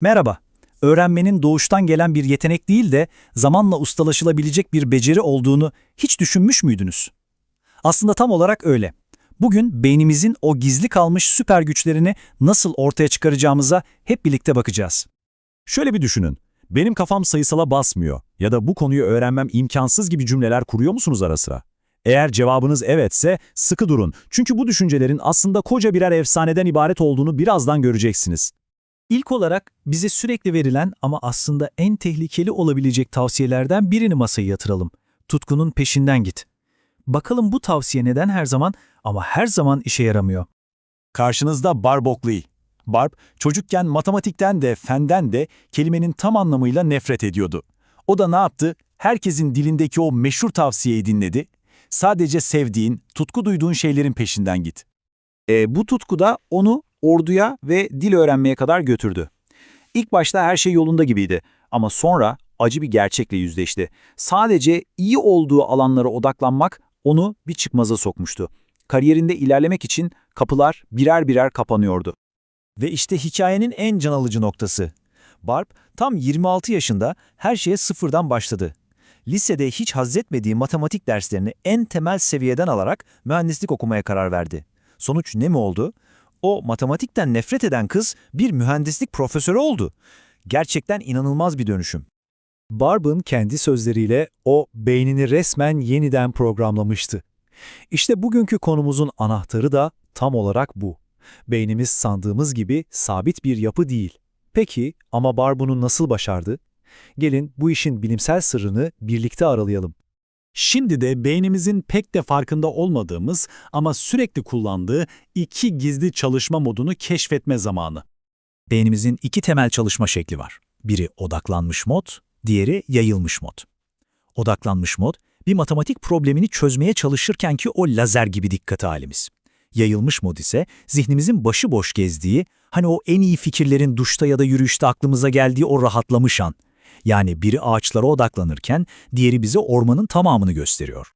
Merhaba. Öğrenmenin doğuştan gelen bir yetenek değil de zamanla ustalaşılabilecek bir beceri olduğunu hiç düşünmüş müydünüz? Aslında tam olarak öyle. Bugün beynimizin o gizli kalmış süper güçlerini nasıl ortaya çıkaracağımıza hep birlikte bakacağız. Şöyle bir düşünün. Benim kafam sayısala basmıyor ya da bu konuyu öğrenmem imkansız gibi cümleler kuruyor musunuz ara sıra? Eğer cevabınız evetse sıkı durun. Çünkü bu düşüncelerin aslında koca birer efsaneden ibaret olduğunu birazdan göreceksiniz. İlk olarak bize sürekli verilen ama aslında en tehlikeli olabilecek tavsiyelerden birini masaya yatıralım. Tutkunun peşinden git. Bakalım bu tavsiye neden her zaman ama her zaman işe yaramıyor. Karşınızda Barb Oakley. Barb, çocukken matematikten de fenden de kelimenin tam anlamıyla nefret ediyordu. O da ne yaptı? Herkesin dilindeki o meşhur tavsiyeyi dinledi. Sadece sevdiğin, tutku duyduğun şeylerin peşinden git. E, bu tutku da onu orduya ve dil öğrenmeye kadar götürdü. İlk başta her şey yolunda gibiydi ama sonra acı bir gerçekle yüzleşti. Sadece iyi olduğu alanlara odaklanmak onu bir çıkmaza sokmuştu. Kariyerinde ilerlemek için kapılar birer birer kapanıyordu. Ve işte hikayenin en can alıcı noktası. Barb tam 26 yaşında her şeye sıfırdan başladı. Lisede hiç hazzetmediği matematik derslerini en temel seviyeden alarak mühendislik okumaya karar verdi. Sonuç ne mi oldu? O matematikten nefret eden kız bir mühendislik profesörü oldu. Gerçekten inanılmaz bir dönüşüm. Barb'ın kendi sözleriyle o beynini resmen yeniden programlamıştı. İşte bugünkü konumuzun anahtarı da tam olarak bu. Beynimiz sandığımız gibi sabit bir yapı değil. Peki ama Barb bunu nasıl başardı? Gelin bu işin bilimsel sırrını birlikte aralayalım. Şimdi de beynimizin pek de farkında olmadığımız ama sürekli kullandığı iki gizli çalışma modunu keşfetme zamanı. Beynimizin iki temel çalışma şekli var. Biri odaklanmış mod, diğeri yayılmış mod. Odaklanmış mod, bir matematik problemini çözmeye çalışırkenki o lazer gibi dikkat halimiz. Yayılmış mod ise zihnimizin başıboş gezdiği, hani o en iyi fikirlerin duşta ya da yürüyüşte aklımıza geldiği o rahatlamış an. Yani biri ağaçlara odaklanırken diğeri bize ormanın tamamını gösteriyor.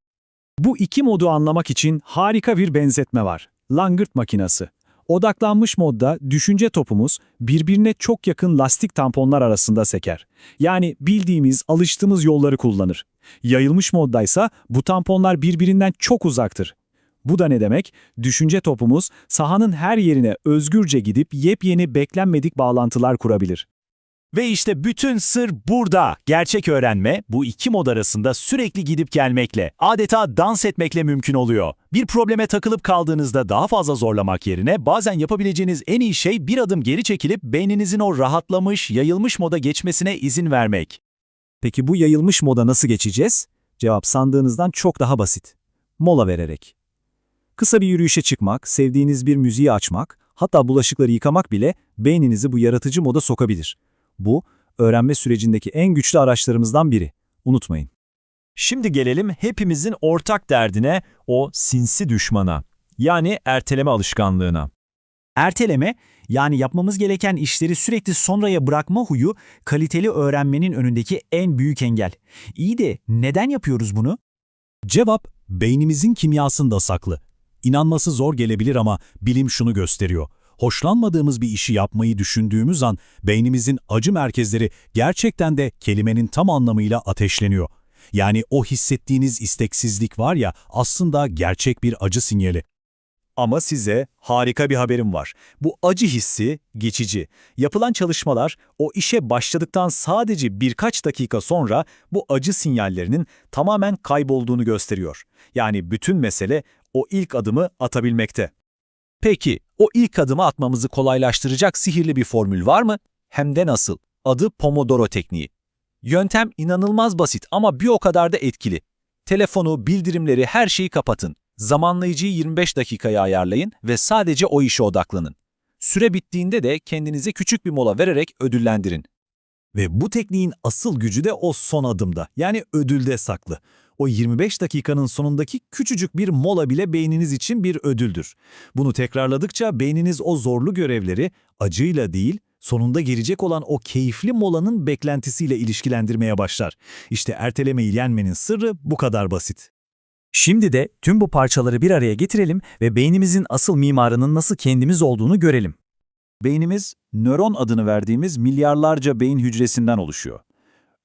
Bu iki modu anlamak için harika bir benzetme var. Langırt makinesi. Odaklanmış modda düşünce topumuz birbirine çok yakın lastik tamponlar arasında seker. Yani bildiğimiz, alıştığımız yolları kullanır. Yayılmış moddaysa bu tamponlar birbirinden çok uzaktır. Bu da ne demek? Düşünce topumuz sahanın her yerine özgürce gidip yepyeni beklenmedik bağlantılar kurabilir. Ve işte bütün sır burada. Gerçek öğrenme bu iki mod arasında sürekli gidip gelmekle, adeta dans etmekle mümkün oluyor. Bir probleme takılıp kaldığınızda daha fazla zorlamak yerine bazen yapabileceğiniz en iyi şey bir adım geri çekilip beyninizin o rahatlamış, yayılmış moda geçmesine izin vermek. Peki bu yayılmış moda nasıl geçeceğiz? Cevap sandığınızdan çok daha basit. Mola vererek. Kısa bir yürüyüşe çıkmak, sevdiğiniz bir müziği açmak, hatta bulaşıkları yıkamak bile beyninizi bu yaratıcı moda sokabilir. Bu, öğrenme sürecindeki en güçlü araçlarımızdan biri. Unutmayın. Şimdi gelelim hepimizin ortak derdine, o sinsi düşmana. Yani erteleme alışkanlığına. Erteleme, yani yapmamız gereken işleri sürekli sonraya bırakma huyu, kaliteli öğrenmenin önündeki en büyük engel. İyi de neden yapıyoruz bunu? Cevap, beynimizin kimyasında saklı. İnanması zor gelebilir ama bilim şunu gösteriyor. Hoşlanmadığımız bir işi yapmayı düşündüğümüz an beynimizin acı merkezleri gerçekten de kelimenin tam anlamıyla ateşleniyor. Yani o hissettiğiniz isteksizlik var ya aslında gerçek bir acı sinyali. Ama size harika bir haberim var. Bu acı hissi geçici. Yapılan çalışmalar o işe başladıktan sadece birkaç dakika sonra bu acı sinyallerinin tamamen kaybolduğunu gösteriyor. Yani bütün mesele o ilk adımı atabilmekte. Peki o ilk adımı atmamızı kolaylaştıracak sihirli bir formül var mı? Hem de nasıl? Adı Pomodoro tekniği. Yöntem inanılmaz basit ama bir o kadar da etkili. Telefonu, bildirimleri, her şeyi kapatın. Zamanlayıcıyı 25 dakikaya ayarlayın ve sadece o işe odaklanın. Süre bittiğinde de kendinize küçük bir mola vererek ödüllendirin. Ve bu tekniğin asıl gücü de o son adımda, yani ödülde saklı. O 25 dakikanın sonundaki küçücük bir mola bile beyniniz için bir ödüldür. Bunu tekrarladıkça beyniniz o zorlu görevleri acıyla değil, sonunda gelecek olan o keyifli molanın beklentisiyle ilişkilendirmeye başlar. İşte ertelemeyi yenmenin sırrı bu kadar basit. Şimdi de tüm bu parçaları bir araya getirelim ve beynimizin asıl mimarının nasıl kendimiz olduğunu görelim. Beynimiz, nöron adını verdiğimiz milyarlarca beyin hücresinden oluşuyor.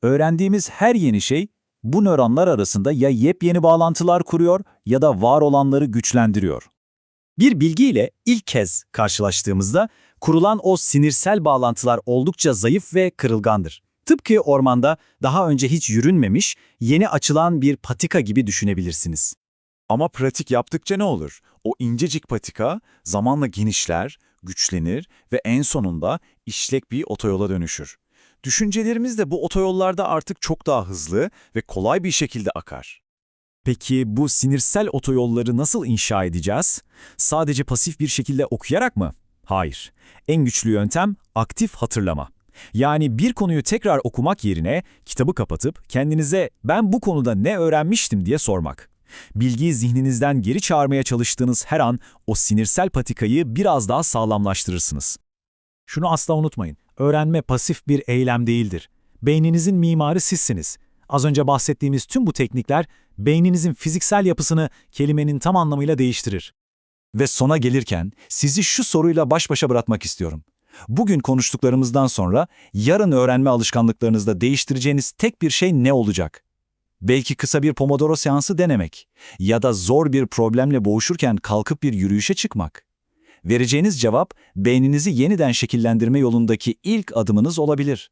Öğrendiğimiz her yeni şey, bu nöronlar arasında ya yepyeni bağlantılar kuruyor ya da var olanları güçlendiriyor. Bir bilgiyle ilk kez karşılaştığımızda kurulan o sinirsel bağlantılar oldukça zayıf ve kırılgandır. Tıpkı ormanda daha önce hiç yürünmemiş, yeni açılan bir patika gibi düşünebilirsiniz. Ama pratik yaptıkça ne olur? O incecik patika zamanla genişler, güçlenir ve en sonunda işlek bir otoyola dönüşür. Düşüncelerimiz de bu otoyollarda artık çok daha hızlı ve kolay bir şekilde akar. Peki bu sinirsel otoyolları nasıl inşa edeceğiz? Sadece pasif bir şekilde okuyarak mı? Hayır. En güçlü yöntem aktif hatırlama. Yani bir konuyu tekrar okumak yerine kitabı kapatıp kendinize ben bu konuda ne öğrenmiştim diye sormak. Bilgiyi zihninizden geri çağırmaya çalıştığınız her an o sinirsel patikayı biraz daha sağlamlaştırırsınız. Şunu asla unutmayın. Öğrenme pasif bir eylem değildir. Beyninizin mimarı sizsiniz. Az önce bahsettiğimiz tüm bu teknikler beyninizin fiziksel yapısını kelimenin tam anlamıyla değiştirir. Ve sona gelirken sizi şu soruyla baş başa bırakmak istiyorum. Bugün konuştuklarımızdan sonra yarın öğrenme alışkanlıklarınızda değiştireceğiniz tek bir şey ne olacak? Belki kısa bir Pomodoro seansı denemek ya da zor bir problemle boğuşurken kalkıp bir yürüyüşe çıkmak. Vereceğiniz cevap beyninizi yeniden şekillendirme yolundaki ilk adımınız olabilir.